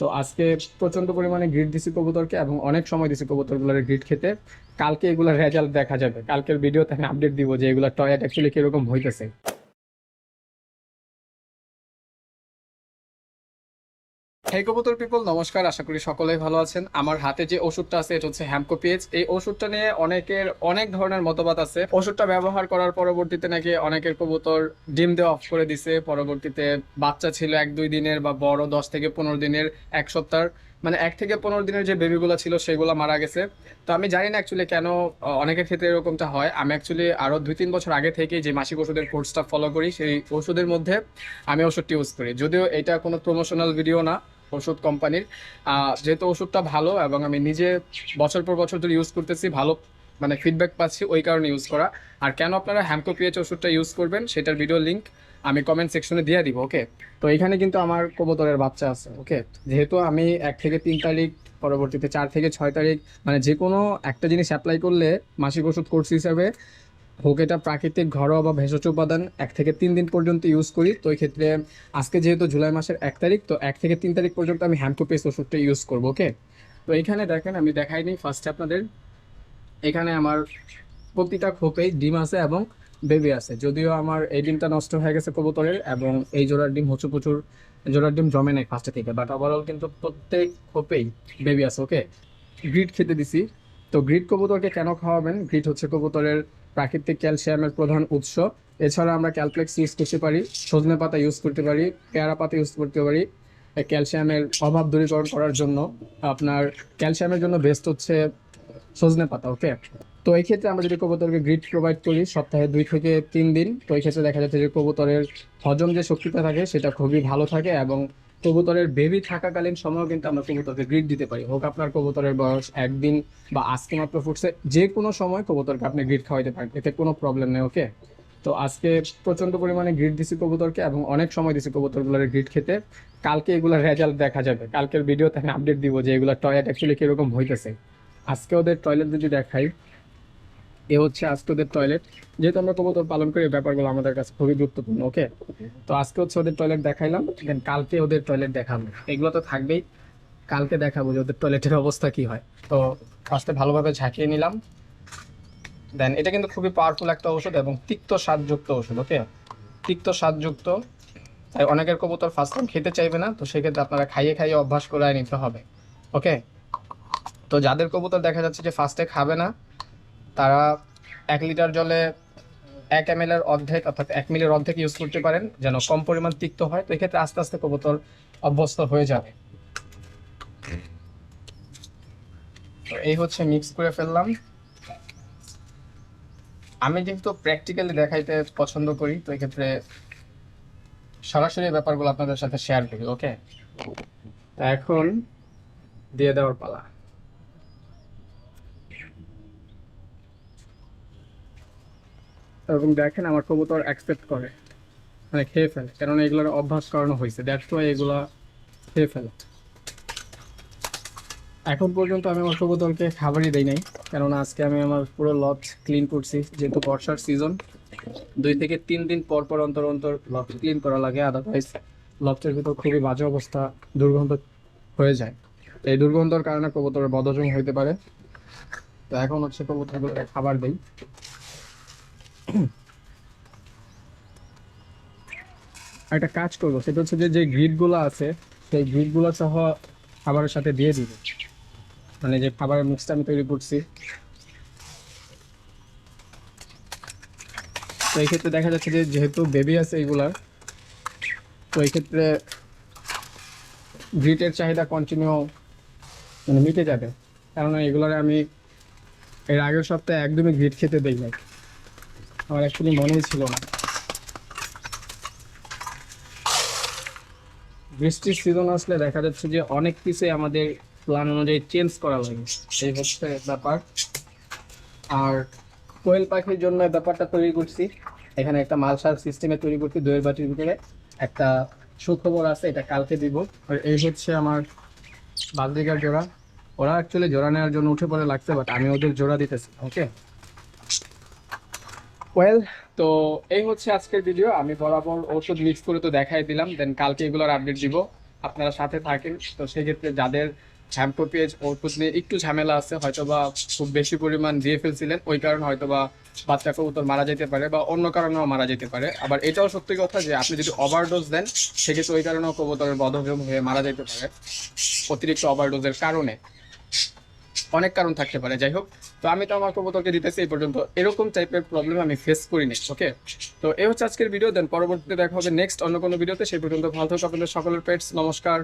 তো আজকে প্রচণ্ড পরিমাণে গ্রিড দিছি কবুতরকে এবং অনেক সময় দিছি কবুতরগুলোর গ্রিড খেতে। কালকে এগুলোর রেজাল্ট দেখা যাবে। কালকের ভিডিওতে আমি আপডেট দিব যে এগুলো টয়েট অ্যাকচুয়ালি কীরকম হইতেছে। হে কবুতর পিপল নমস্কার, আশা করি সকলেই ভালো আছেন। আমার হাতে যে ওষুধটা আছে, এটা হচ্ছে হ্যামকো পিএইচ এই ওষুধটা নিয়ে অনেকের অনেক ধরনের মতবাদ আছে। ওষুধটা ব্যবহার করার পরবর্তীতে নাকি অনেকের কবুতর ডিম দেওয়া অফ করে দিছে। পরবর্তীতে বাচ্চা ছিল এক, দুই দিনের বা বড় দশ থেকে পনেরো দিনের, এক সপ্তাহ মানে এক থেকে পনেরো দিনের যে বেবিগুলো ছিল, সেগুলো মারা গেছে। তো আমি জানি না অ্যাকচুয়ালি কেন অনেকের ক্ষেত্রে এরকমটা হয়। আমি অ্যাকচুয়ালি আরও দুই, তিন বছর আগে থেকে যে মাসিক ওষুধের কোর্সটা ফলো করি, সেই ওষুধের মধ্যে আমি ওষুধটি ইউজ করি। যদিও এটা কোনো প্রমোশনাল ভিডিও না ওষুধ কোম্পানির। যেহেতু ওষুধটা ভালো এবং আমি নিজে বছর পর বছর ধরে ইউজ করতেছি, ভালো মানে ফিডব্যাক পাচ্ছি, ওই কারণে ইউজ করা। আর কেন আপনারা হ্যামকো পিএইচ ওষুধটা ইউজ করবেন, সেটার ভিডিও লিঙ্ক আমি কমেন্ট সেকশনে দিয়ে দিব ওকে তো এখানে কিন্তু আমার কবুতরের বাচ্চা আছে ওকে যেহেতু আমি এক থেকে তিন তারিখ, পরবর্তীতে চার থেকে ছয় তারিখ মানে যে কোনো একটা জিনিস অ্যাপ্লাই করলে মাসিক ওষুধ কোর্স হিসাবে এটা প্রাকৃতিক ঘরোয়া বা ভেষজ উপাদান, এক থেকে তিন দিন পর্যন্ত ইউজ করি। তো এই ক্ষেত্রে আজকে যেহেতু জুলাই মাসের এক তারিখ, তো এক থেকে তিন তারিখ পর্যন্ত আমি হ্যামকোপেস ওষুধটা ইউজ করব ওকে তো এইখানে দেখেন, আমি দেখাইনি ফার্স্টে আপনাদের। এখানে আমার প্রতিটা খোপেই ডিম আছে এবং বেবি আছে। যদিও আমার এই ডিমটা নষ্ট হয়ে গেছে কবুতরের এবং এই জোড়ার ডিম হচ্ছে প্রচুর, জোড়ার ডিম জমে নাই ফার্স্টে থেকে বাট ওভারঅল কিন্তু প্রত্যেক খোপেই বেবি আছে ওকে গ্রিড খেতে দিছি। তো গ্রিড কবুতরকে কেন খাওয়াবেন? গ্রিড হচ্ছে কবুতরের প্রাকৃতিক ক্যালসিয়ামের প্রধান উৎস। এছাড়া আমরা ক্যালপ্লেক্স ইউজ করতে পারি, সজনে পাতা ইউজ করতে পারি, পেয়ারা পাতা ইউজ করতে পারি। ক্যালসিয়ামের অভাব দূরীকরণ করার জন্য আপনার ক্যালসিয়ামের জন্য বেস্ট হচ্ছে সজনে পাতা ওকে তো এই ক্ষেত্রে আমরা যদি কবুতরকে গ্রিড প্রোভাইড করি, সপ্তাহে দুই থেকে তিন দিন, তো এই ক্ষেত্রে দেখা যাচ্ছে যে কবুতরের হজম যে শক্তিটা থাকে, সেটা খুবই ভালো থাকে এবং কবুতরের বেবি থাকাকালীন সময়ও কিন্তু আমরা কবুতরকে গ্রিড দিতে পারি। হোক আপনার কবুতরের বয়স একদিন বা আজকে মাত্র ফুটছে, যে কোনো সময় কবুতরকে আপনি গ্রিড খাওয়াইতে পারেন, এতে কোনো প্রবলেম নেই ওকে তো আজকে প্রচণ্ড পরিমাণে গ্রিড দিছি কবুতরকে এবং অনেক সময় দিছি কবুতরগুলোর গ্রিড খেতে। কালকে এগুলোর রেজাল্ট দেখা যাবে। কালকের ভিডিওতে আমি আপডেট দিব যে এগুলো টয়লেট অ্যাকচুয়ালি কীরকম হইতেছে। আজকে ওদের টয়লেট যদি দেখাই এ হচ্ছে আজকে ওদের টয়লেট যেহেতু আমরা কবুতর পালন করি ব্যাপারগুলো আমাদের কাছে খুবই গুরুত্বপূর্ণ ওকে তো আজকে হচ্ছে ওদের টয়লেট দেখাইলাম। দেন কালকে ওদের টয়লেট দেখাবো। এগুলো তো থাকবেই। কালকে দেখাবো যে ওদের টয়লেটের অবস্থা কি হয়। তো ফার্স্টে ভালোভাবে ঝাঁকিয়ে নিলাম। দেন এটা কিন্তু খুবই পাওয়ারফুল একটা ওষুধ এবং তিক্ত স্বাদযুক্ত ওষুধ ওকে তিক্ত স্বাদযুক্ত। তাই অনেকের কবুতর ফার্স্ট টাইম খেতে চাইবে না, তো সেক্ষেত্রে আপনারা খাইয়ে খাইয়ে অভ্যাস করে নিতে হবে ওকে তো যাদের কবুতর দেখা যাচ্ছে যে ফার্স্টে খাবে না তারা এক লিটার জলে এক এম এর অর্ধেক অর্থাৎ এক মিলের অর্ধেক ইউজ করতে পারেন, যেন কম পরিমাণ তিক্ত হয়। তো এক্ষেত্রে আস্তে আস্তে কবুতর অভ্যস্ত হয়ে যাবে। তো এই হচ্ছে মিক্স করে ফেললাম। আমি যেহেতু প্র্যাকটিক্যালি দেখাইতে পছন্দ করি, তো এক্ষেত্রে সরাসরি ব্যাপারগুলো আপনাদের সাথে শেয়ার করি ওকে এখন দিয়ে দেওয়ার পালা। এবং দেখেন আমার কবুতর অ্যাকসেপ্ট করে। মানে খেয়ে ফেলে। কেননা এগুলোর অভ্যাস করানো হয়েছে। দ্যাটস ওয়াই এগুলা খেয়ে ফেলে। এখন পর্যন্ত আমি আমার কবুতরকে খাবারই দেই নাই। কেননা আজকে আমি আমার পুরো লট ক্লিন করছি, যেহেতু বর্ষার সিজন দুই থেকে তিন দিন পর পর অন্তর অন্তর লট ক্লিন করা লাগে। আদারওয়াইজ লফটের ভিতর খুবই বাজে অবস্থা, দুর্গন্ধ হয়ে যায়। এই দুর্গন্ধর কারণে কবুতরের বদহজম হইতে পারে। তো এখন হচ্ছে কবুতরগুলোকে খাবার দেই। একটা কাজ করব, সেটা হচ্ছে যে যে গ্রিডগুলো আছে, সেই গ্রিডগুলো সহ খাবারের সাথে দিয়ে দিব। মানে যে খাবারের মিক্সটা আমি তৈরি করছি। তো এই ক্ষেত্রে দেখা যাচ্ছে যে, যেহেতু বেবি আছে এইগুলার, তো এই ক্ষেত্রে গ্রিটের চাহিদা কন্টিনিউ মানে মিটে যাবে। কেননা এগুলোর আমি এর আগের সপ্তাহে একদমই গ্রিট খেতে দেই আমার অ্যাকচুয়ালি মনেই ছিল না। বৃষ্টির সিজন আসলে দেখা যাচ্ছে যে অনেক কিছুই আমাদের প্ল্যান অনুযায়ী চেঞ্জ করা লাগে। এই হচ্ছে ব্যাপার। আর কোয়েল পাখির জন্য ব্যাপারটা তৈরি করছি। এখানে একটা মালসার সিস্টেমে তৈরি করছি দইয়ের বাটির ভিতরে। একটা সুখবর আছে, এটা কালকে দিব। আর এই হচ্ছে আমার বালদিকার জোড়া। ওরা অ্যাকচুয়ালি জোড়া নেওয়ার জন্য উঠে পড়ে লাগছে বাট আমি ওদের জোড়া দিতেছি ওকে ওয়েল তো এই হচ্ছে আজকের ভিডিও আমি বরাবর ওষুধ মিক্স করে তো দেখাই দিলাম দেন কালকে এগুলোর আপডেট দিব। আপনারা সাথে থাকেন। তো সেক্ষেত্রে যাদের হ্যাম্পোপিয়েজ ওষুধ নিয়ে একটু ঝামেলা আছে হয়তো বা খুব বেশি পরিমাণ দিয়ে ফেলছিলেন, ওই কারণে হয়তো বা বাচ্চা কবুতর মারা যেতে পারে বা অন্য কারণেও মারা যেতে পারে। আবার এটাও সত্যি কথা যে, আপনি যদি ওভারডোজ দেন, সেক্ষেত্রে ওই কারণেও কবুতরের বদহজম হয়ে মারা যেতে পারে অতিরিক্ত ওভারডোজের কারণে। অনেক কারণ থাকতে পারে, যাই হোক। তো আমি তো আমার কবুতরকে দিতেছি এই পর্যন্ত। এরকম টাইপের প্রবলেম আমি ফেস করিনি ওকে তো এই হচ্ছে আজকের ভিডিও দেন পরবর্তীতে দেখা হবে নেক্সট অন্য কোনো ভিডিওতে সেই পর্যন্ত ভালো আপনাদের সকলের পেটস নমস্কার।